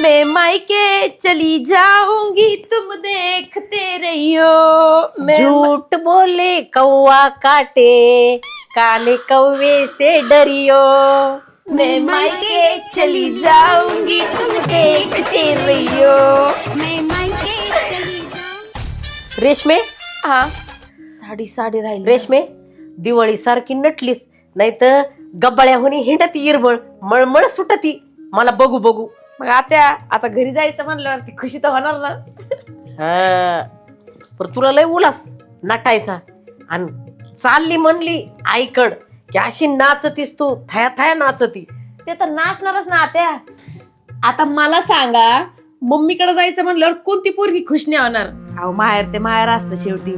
मैं मायके चली जाऊंगी तुम देखते रहियो। मैं झूठ बोले कौवा काटे काले कौवे से डरियो। मैं मायके चली जाऊंगी तुम देखते रहियो। रेशमे? हा। साडी साडी राहिली रेशमे? दिवाळी सारखी नटलीस नाही तर गब्बाळ्याहुनी हिंडत इरबळ मळमळ सुटती. मला बघू बघू. मग आता आता घरी जायचं म्हणल्यावरती खुशी तर होणार ना? हा. पण तुला लय उलास नटायचा. आणि चालली म्हणली आईकड की अशी नाचतीस तू थया थया नाचती. ते तर नाचणारच ना आत्या. आता मला सांगा मम्मीकडे जायचं म्हणल्यावर कोणती पोरगी खुश नाही होणार? अहो माहेर ते माहेर असतं शेवटी.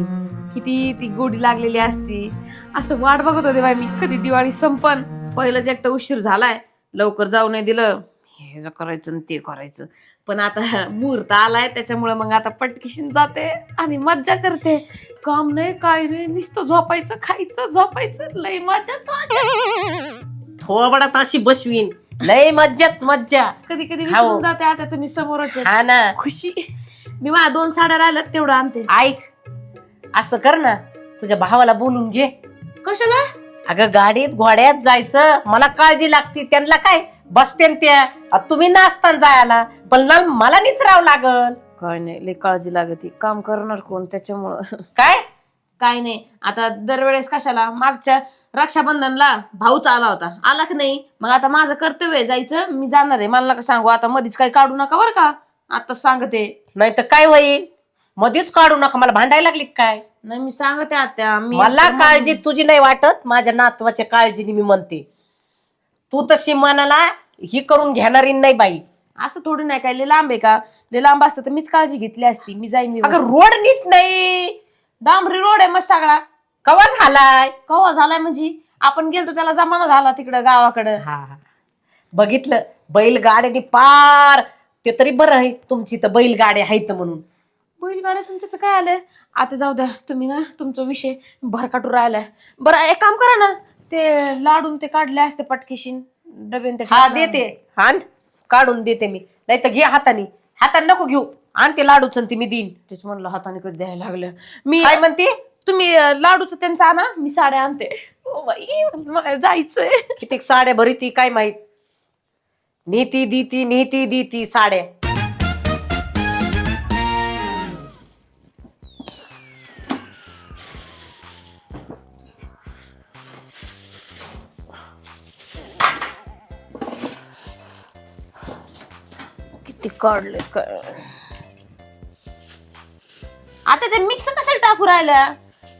किती ती गोडी लागलेली असती. असं वाट बघत होते बाई मी कधी दिवाळी संपन. पहिलंच एक तर उशीर झालाय. लवकर जाऊ नाही दिलं. हे करायचं आणि ते करायचं. पण आता मुहूर्त आलाय त्याच्यामुळे मग आता पटकीशीन जाते आणि मज्जा करते. काम नाही काय नाही नुसतं झोपायचं खायचं झोपायचं लय मज्जाच थोबडात अशी बसवीन. लय मज्जाच मज्जा. कधी कधी. विसरून जाते आता तुम्ही समोरच. हा ना. खुशी. मी माझ्या दोन साड्या राहिल्यात तेवढं आणते. ऐक असं कर ना तुझ्या भावाला बोलून घे. कशाला? अगं गाडीत घोड्यात जायचं मला काळजी लागती. त्यांना काय? बसते न त्या तुम्ही नाचताना जायला. पण ना मला नीच राहावं लागल. काय नाही लय काळजी लागते. काम करणार कोण त्याच्यामुळं? काय? काय नाही. आता दरवेळेस कशाला? मागच्या रक्षाबंधनला भाऊच आला होता. आला की नाही? मग आता माझं कर्तव्य आहे जायचं. मी जाणार आहे. मला नका सांगू. आता मधीच काही काढू नका बरं का? आता सांगते. नाही तर काय होईल? मध्येच काढू नका मला भांडायला लागली का काय? नाही मी सांगते आता. मी मला काळजी तुझी नाही वाटत माझ्या नातवाच्या काळजीने मी म्हणते. तू तशी मनाला ही करून घेणारी नाही बाई. असं थोडी नाही काय लय लांब आहे का? लय लांब असतं तर मीच काळजी घेतली असती मी जाईन अगं व्यवस्थित. रोड नीट नाही. डांबरी रोड आहे मस्त सगळा. कवा झालाय? कवा झालाय म्हणजे? आपण गेलतो त्याला जमाना झाला तिकडं गावाकडं. हा. बघितलं बैलगाड्याने पार ते तरी बरं आहे तुमची तर बैलगाड्या आहेत म्हणून. बैलगाड्यातून त्याचं काय आलंय? आता जाऊ द्या तुम्ही ना तुमचा विषय भरकाटू राहिलाय. बरं एक काम करा ना ते लाडून ते काढले असते पटकेशीन डबेन ते हा. देते. आण काढून देते मी. नाही तर घे हाताने. हाताने नको घेऊ. आण ते लाडूच ते मी देईन. तेच म्हणलं हाताने कधी द्यायला लागलं. मी काय म्हणते? तुम्ही अं, लाडूचं त्यांचं आणा मी साड्या आणते. ओ बाई मला जायचंय. किती साड्या भरी ती काय माहीत? नीती दीती नीती दीती साड्या. काढले काय? आता ते मिक्स कशाला टाकू राहिल्या?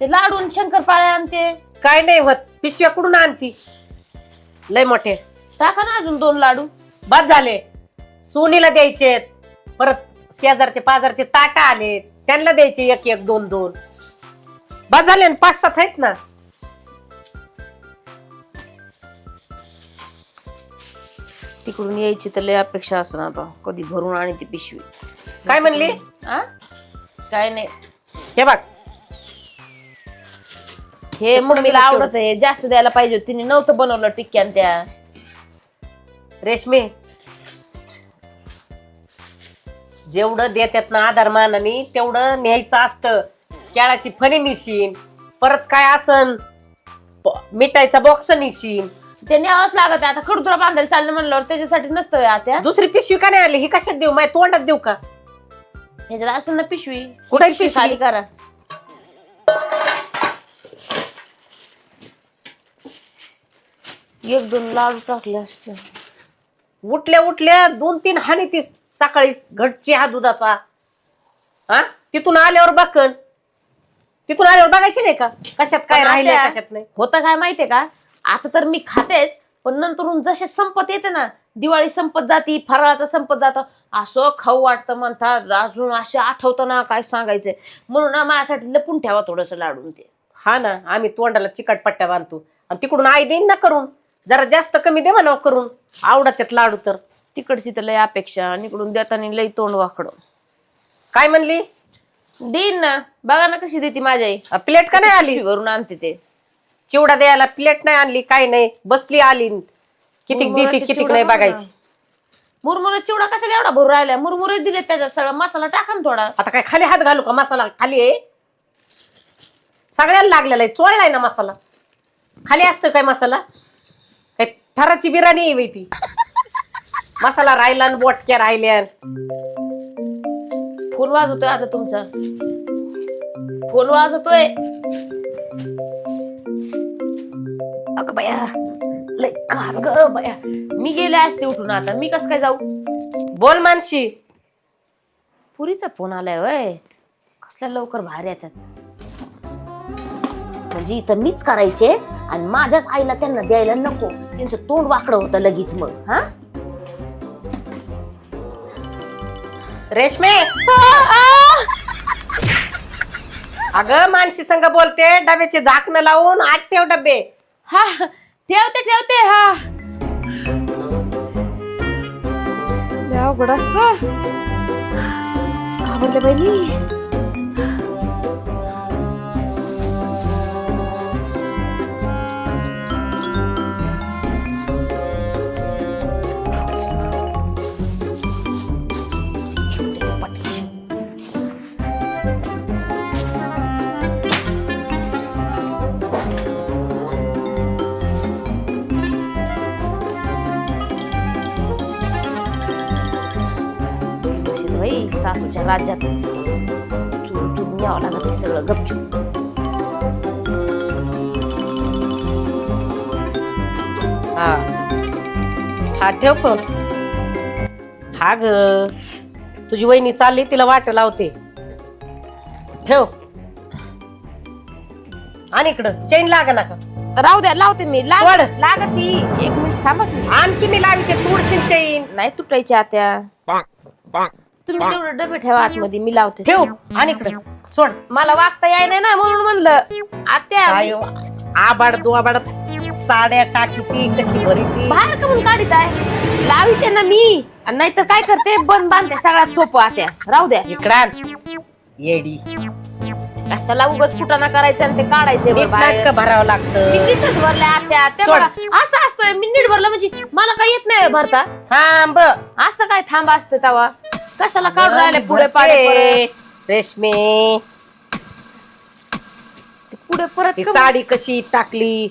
ते लाडून शंकरपाळ्या आणते. काय नाही होत. पिशव्या कुठून आणती? लय मोठे. टाका ना अजून दोन लाडू. बाद झाले. सोनीला द्यायचे परत शेजारचे पाजारचे ताटा आले त्यांना द्यायचे एक एक दोन दोन. बाद झाले ना पाच सात आहेत ना. तिकडून यायची तर लय अपेक्षा असणार आता कधी भरून आणि ती पिशवी. काय म्हणली? आ? काय नाही. हे बघ. हे मम्मीला आवडत आहे जास्त द्यायला पाहिजे होतं. तिने नव्हतं बनवलं टिक्क्यान त्या. रेशमे. जेवढं देतात ना आधार मानाने तेवढं न्यायचं असतं. केळाची फणी निशीन परत काय असन? प- मिठाईचा बॉक्स निशीन. ते न्यावंच लागत आहे. आता खडुरा बांधायला चाललं म्हणल्यावर त्याच्यासाठी नसतं आता दुसरी पिशवी का नाही आली ही कशात देऊ? माझ्या तोंडात देऊ का? ह्याच्यात असेल ना पिशवी. कुठे पिशवी पिशवी? खाली करा. एक दोन लाडू टाकले असते उठल्या उठल्या दोन तीन हानी ती सकाळीच घटची हा दुधाचा. हा? तिथून आल्यावर बघन. तिथून आल्यावर बघायची नाही का? कशात काय पण आत्या, कशात नाही? होतं काय माहितीये का? आता तर मी खातेच पण नंतरून जसे संपत येते ना दिवाळी संपत जाती फराळाचं संपत जातं. असं खाऊ वाटतं म्हणतात अजून असे आठवतं ना काय सांगायचंय? म्हणून ना माझ्यासाठी लपून ठेवा थोडस लाडून ते. हा ना आम्ही तोंडाला चिकट पट्ट्या बांधतो. आणि तिकडून आई देईन ना करून. जरा जास्त कमी दे म्हणा करून. आवडत आहेत लाडू तर. तिकडची तर लय अपेक्षा आणि इकडून देताना लय तोंड वाकडं. काय म्हणली? देईन ना. बघा ना कशी देते माझ्या आई. प्लेट का नाही आली? पिशवीवरून आणते ते. चिवडा द्यायला प्लेट नाही आणली काय नाही. बसली आली. कितीक देते कितीक चिवडा नाही बघा ना. बघायची. मुरमुरे चिवडा कशाला एवढा भरू राहिला? मुरमुरे दिले त्याच्यात सगळा. मसाला टाका ना थोडा. आता काय खाली हात घालू का मसाला? खाली आहे. सगळ्याला लागलेला आहे. चोळलाय ना मसाला. खाली असतोय काय मसाला? काय थराची बिर्याणी आहे बाई ती. मसाला राहिला आणि बोटक्या राहिल्या फोन वाजवतोय आता तुमचा. फोन वाजवतोय. अगं बया. लय कार ग बया. मी गेले असते उठून आता. मी कस काय जाऊ? बोल मानशी पुरीचा फोन आलाय वय कसल्या लवकर बाहेर येतात? म्हणजे इथं मीच करायचे आणि माझ्याच आईला त्यांना द्यायला नको. त्यांचं तोंड वाकडं होतं लगेच मग हा? रेशमे! अगं मानशी संग बोलते डब्याचे झाकणं लावून आठ ठेव डबे. हा ठेवते ठेवते हा. लय अवघड असत. घाबरले बाई मी. सासूच्या राज्यात चुरून चुरून यावं लागत हे सगळं गपचूप. हा. हा ठेव फोन. हा ग. तुझी वहिनी चालली तिला वाट लावते. ठेव. आणि इकडं. चेन लाग ना का राहू द्या लावते मी. लाग सोड. लागत ती. एक मिनिट थांबा की. आणखी मी लावते तुळशीन चेन नाही तुटायची आत्या तुम्ही तेवढे डबे ठेवा आतमध्ये मी लावते ठेव. आणि इकडं. सोड. मला वागता याय नाही ना म्हणून म्हणलं. आत्या काय हो? आबाड दोबाड साड्या टाकी ती कशी भरी ती. बाहेर का म्हणून काढीत आहे. लाविते ना मी. आणि नाहीतर काय करते? बंद बांधते सगळ्यात सोपं आत्या. राहू द्या. इकडं आण. येडी कशाला उगत कुटाणा करायचं आणि ते काढायचे बाहेर. नाटक भरावं लागतं. मी नीटच भरले आत्या. त्या सोड. बघा, असं असतोय मी नीट भरलं म्हणजे मला काय येत नाही भरता. थांब. असं काय थांब असते तवा कशाला काढून राहिले पुढे पाडे परत? रेशमे. पुढे परत ही साडी कशी टाकली.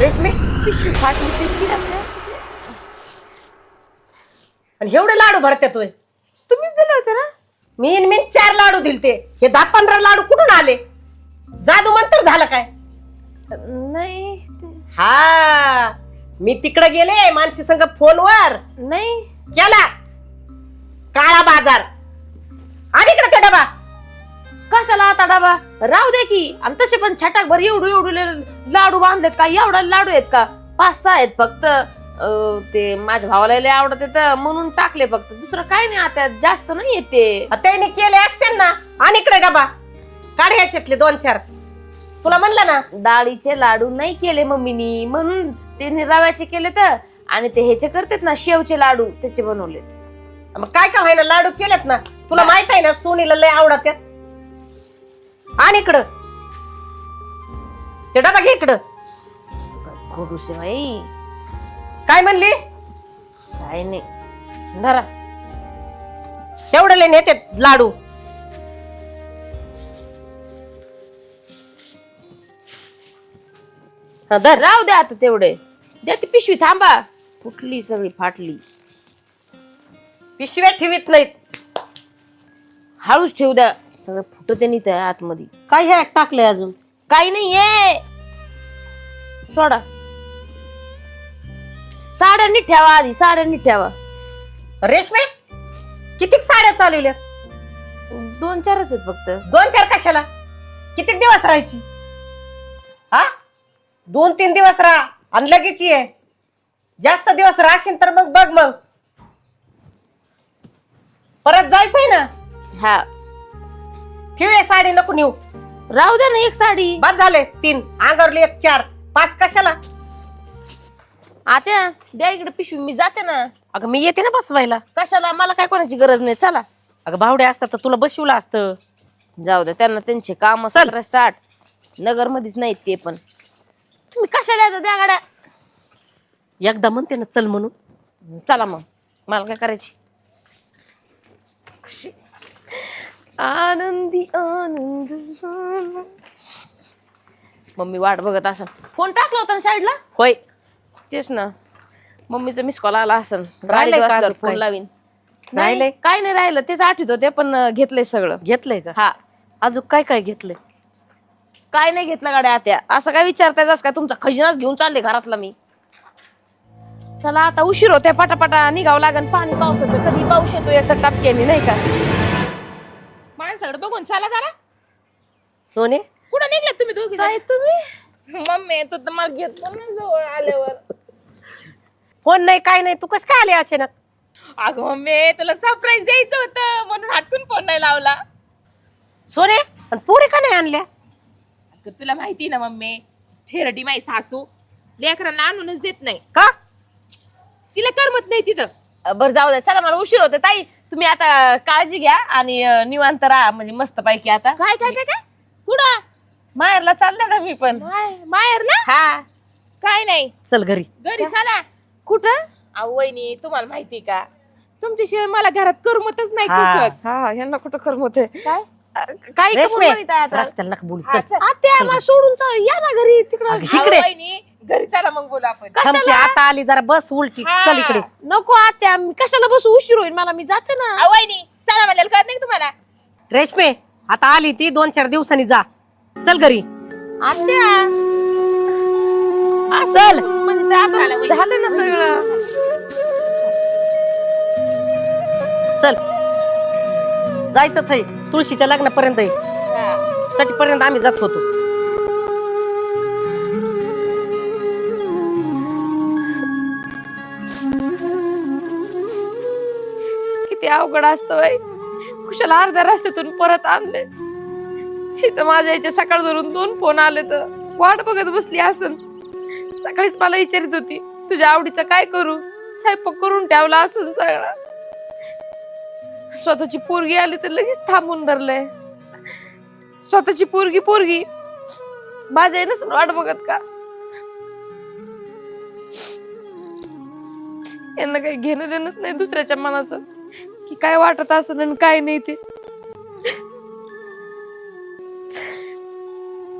रेशमे पिशवी फाटली त्याची. आणि एवढे लाडू भरते तोय तुम्हीच दिले होते ना? मीन मीन चार लाडू दिलते. हे दहा पंधरा लाडू कुठून आले? जादू मंतर झालं काय? नाही ते- हा मी तिकडे गेले मानसी संग फोनवर. नाही. केला काळा बाजार. आणि इकडे ते डबा. कशाला आता डबा? राहू दे की. आणि तसे पण छटाक भर एवढू एवढू लाडू बांधलेत का? एवढा लाडू आहेत का? पाच सहा आहेत फक्त. अं, ते माझ्या भावाला लय आवडत येतं म्हणून टाकले फक्त. दुसरं काय नाही आता. जास्त नाही येते. त्याने केले असते ना. आणि इकडे डबा. काढ ह्याच्यातले दोन चार. तुला म्हणलं ना? डाळीचे लाडू नाही केले मम्मीनी. म्हणून त्यांनी रव्याचे केले तर आणि ते ह्याचे करतात ना शेवचे लाडू त्याचे बनवले. मग काय काय व्हायना लाडू केलेत ना? तुला माहीत आहे ना सोनीला लय आवडत आणि इकडं. ते डबा घे इकडं. खडूस बाई काय म्हणली? काय नाही. धरा. तेवढे लय नेते लाडू. हा, धर. राहू द्या आता तेवढे. द्या ती पिशवी थांबा. फुटली सगळी फाटली. पिशव्या ठेवीत नाहीत. हळूच ठेवू द्या. सगळं फुटते नाही त्या आतमध्ये. काय हे टाकलंय अजून. काही नाही ये सोडा. साड्या नीट ठेवा आधी साड्या नीट ठेवा. रेशमे? किती साड्या चालवल्या दोन चारच आहेत फक्त. दोन चार कशाला? किती दिवस राहायची? दोन तीन दिवस राहा आणि लगेच ये. जास्त दिवस राहशील तर मग बघ मग. परत जायचंय ना? हा. ठेव हे साडी नको नेऊ. राहू द्या ना एक साडी. बाद झाले तीन. अंगावरली एक चार. पाच कशाला? आत्या द्या इकडे पिशवी मी जाते ना. अगं मी येते ना बसवायला. कशाला? मला काय कोणाची गरज नाही. चला. अगं भावड्या असतात तर तुला बसवलं असतं. जाऊ द्या त्यांना त्यांचे काम साठ नगर मध्येच नाहीत ते पण. तुम्ही कशाला येता त्या गाड्या? एकदा म्हणते ना चल म्हणून. चला मग. मला काय करायची? कशी? आनंदी आनंद. झाला. मम्मी वाट बघत असन. फोन टाकला होता ना साईडला होय. तेच ना. मम्मीचा मिस कॉल आला असन. राहिलंय का अजून फोन? लावीन. राहिलंय? नाही, काय नाही राहिलं. तेच आठवत होते पण अं, घेतलंय सगळं. घेतलंय का? हा. अजून काय काय घेतलंय? काय नाही घेतलं गाड्या आत्या. असं काय विचारतायच काय? तुमचा खजिनाच घेऊन चालले घरातला मी. चला आता उशीर होते पटापटा निघावं लागन. पाणी पावसाचं कधी पाऊस येतो एक तर टापक्यानी नाही का? माणसाकडे बघून चला जरा. सोने? कुठं निघलात तुम्ही दोघी काय तुम्ही? मम्मी तू तर मला घेत पण नाही जवळ आल्यावर. फोन नाही काय नाही तू कस काय आले अचानक? अगं मम्मी तुला सरप्राईज द्यायचं होतं म्हणून हटकून फोन नाही लावला. सोने आणि पुरी का नाही आणल्या? तुला माहिती ना मम्मी थेरडी माई सासू लेकरांना आणूनच देत नाही. का? तिला करमत नाही तिथं. बरं जाऊ द्या चला मला उशीर होते ताई तुम्ही आता काळजी घ्या आणि अं, निवांत राहा म्हणजे मस्त पैकी आता. काय काय काय काय? कुठं? माहेरला चालले ना मी पण. माय माहेर ना हा. काय नाही. चल घरी. घरी चला. कुठं? अहो वहिनी तुम्हाला माहिती का? तुमच्याशिवाय मला घरात करमतच नाही हा. हा यांना कुठं करमत आहे? काय? काही रेशमे आता? रस्त्याला नका बोलू चल. चल. आत्या मला सोडून या ना घरी तिकडं. अगं, इकडे. घरी चला मग बोलू आपण. थांब की, आता आली जरा बस उलटी. हा. चल इकडे. नको आत्या. मी कशाला बसू? उशीर होईल मला. मी जाते ना. वहिनी चला म्हणलेलं कळत नाही का तुम्हाला? रेशमे आता आली ती दोन चार दिवसांनी जा. चल घरी. आत्या. चल. आता. झालं ना सगळं. चल. जायचं थै तुळशीच्या लग्नापर्यंत साठी पर्यंत आम्ही जात होतो. किती अवघड असतं बाई. कुशाला अर्ध्या रस्त्यातून परत आणले इथं माझ्या याच्या सकाळ धरून दोन फोन आले तर वाट बघत बसली असून. सकाळीच मला विचारित होती तुझ्या आवडीचं काय करू? स्वयंपाक करून ठेवला असून सगळा. स्वतःची पोरगी आली तर लगेच थांबून धरलंय स्वतःची पोरगी पोरगी. माझ्या नसून वाट बघत का? यांना काही घेणं देणंच नाही दुसऱ्याच्या मनाचं. की काय वाटत असं आणि काय नाही ते.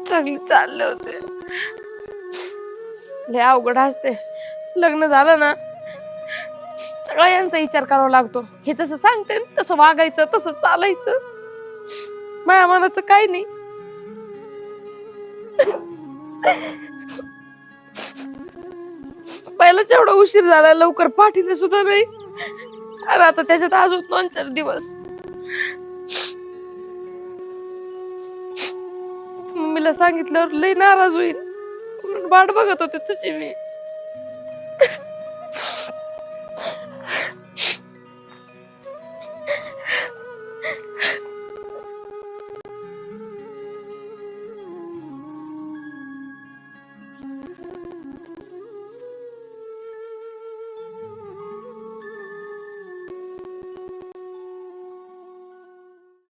चांगले चालले होते. लय अवघड असते लग्न झालं ना सगळ्यांचा विचार करावा लागतो. हे जसं सांगते ना, तसं वागायचं तसं चालायचं. माझ्या मनाचं काय नाही. पहिलाच एवढा उशीर झाला लवकर पाठीला सुद्धा नाही. आणि आता त्याच्यात अजून दोन चार दिवस. मम्मीला सांगितल्यावर लई नाराज होईल म्हणून वाट बघत होते तुझी मी.